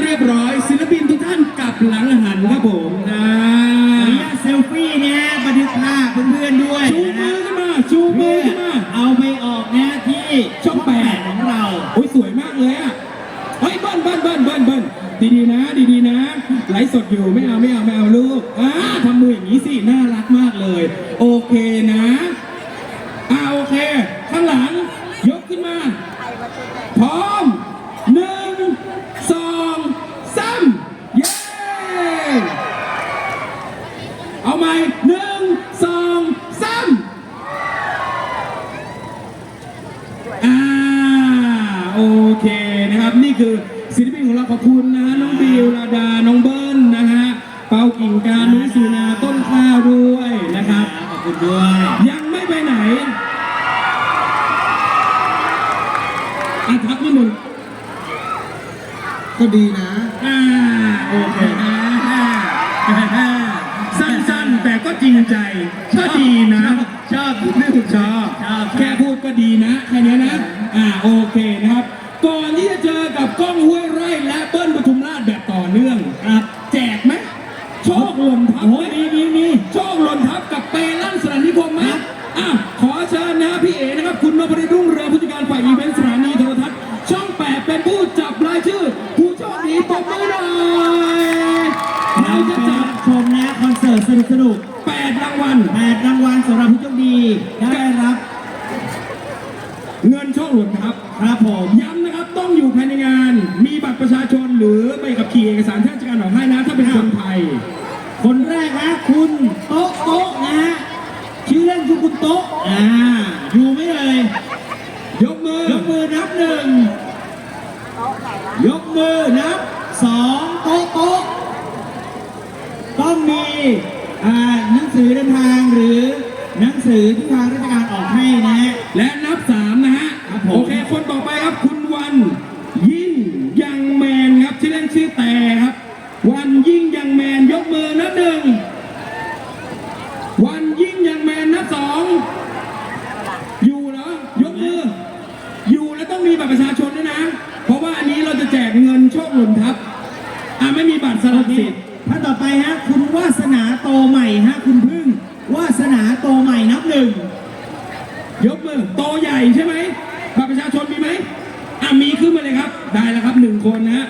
เรียบร้อย ศิลปินทุกท่านกลับหลังหันครับผมอ่าขออนุญาตเซลฟี่นะบันทึกภาพเพื่อนๆด้วยชูมือขึ้นมาชูมือขึ้นมาเอาไปออกนะที่ช่องแปดของเราโอ้ยสวยมากเลยอะเฮ้ยเบิ้ลเบิ้ลเบิ้ลเบิ้ลเบิ้ลดีๆนะ ดีๆนะไลฟ์สดอยู่ไม่เอาไม่เอาไม่เอาลูกอ่าทำมืออย่างนี้สิน่ารักมากเลย โอเคนะอ่าโอเค ข้างหลัง ยกขึ้นมา พร้อมหนึ่งสองสามเย้ เอาใหม่หนึ่งสองสามอ่า โอเคนะครับนี่คือศิลปินของเราขอบคุณนะฮะน้องบิวลาดาน้องเบิ้ลนะฮะเปากิ่งการนุ้ยสุนาต้นข้าวด้วยนะครับขอบคุณด้วย ยังไม่ไปไหนอะทักนิดหนึ่งก็ดีนะ อ่าโอเคอ่าสั้นๆ แต่ก็จริงใจก็ดีนะ ชอบนึกชอบ ชอบ แค่พูดก็ดีนะ แค่นี้นะ อ่า โอเคนะครับ ก่อนที่จะเจอกับก้องห้วยไร่และเบิ้ลปทุมราชแบบต่อเนื่องครับแจกไหมโชคหล่นทับโอ้ยมีมีมีโชคหล่นทับกับเปลั่นสถานีคมไหมอะขอเชิญนะพี่เอ๋นะครับ คุณนพดลรุ่งเรืองผู้จัดการฝ่ายอีเวนต์สถานีโทรทัศน์ช่องแปดเป็นผู้จับรายชื่อ ผู้โชคดีตบมือหน่อยเราเราจะจะจัจับดชมนะคอนเสิร์ตสนุกสนุกแปดรางวัลๆแปดรางวัลสำหรับผู้โชคดีได้รับ เงินโชคหล่นทับครับผมย้ำนะครับต้องอยู่ภายในงาน มีบัตรประชาชนหรือใบขับขี่เอกสารที่ราชการออกให้นะ ถ้าเป็นคนไทย คนแรกนะคุณโต๊ะโต๊ะนะฮะชื่อเล่นคือคุณโต๊ะอ่าอยู่ไหม่เลย ยกมือยกมือนับหนึ่งยกมือนับสองโต๊ะโต๊ะต้องมีอ่าหนังสือเดินทางหรือหนังสือที่ทางราชการออกให้นะฮะและนับสาม วันยิ่งยังแมนยกมือนัดหนึ่ง วันยิ่งยังแมนนัดสอง อยู่เหรอ ยกมือ อยู่แล้วต้องมีบัตรประชาชนด้วยนะ เพราะว่าอันนี้เราจะแจกเงินโชคหลุนทับ อ่าไม่มีบัตรสลักสิทธิ์ท่านต่อไปฮะ คุณวาสนาโตใหม่ฮะ คุณพึ่ง วาสนาโตใหม่นับหนึ่ง ยกมือ โตใหญ่ใช่ไหมบัตรประชาชนมีไหมอ่ามีขึ้นมาเลยครับ ได้แล้วครับหนึ่งคนนะฮะ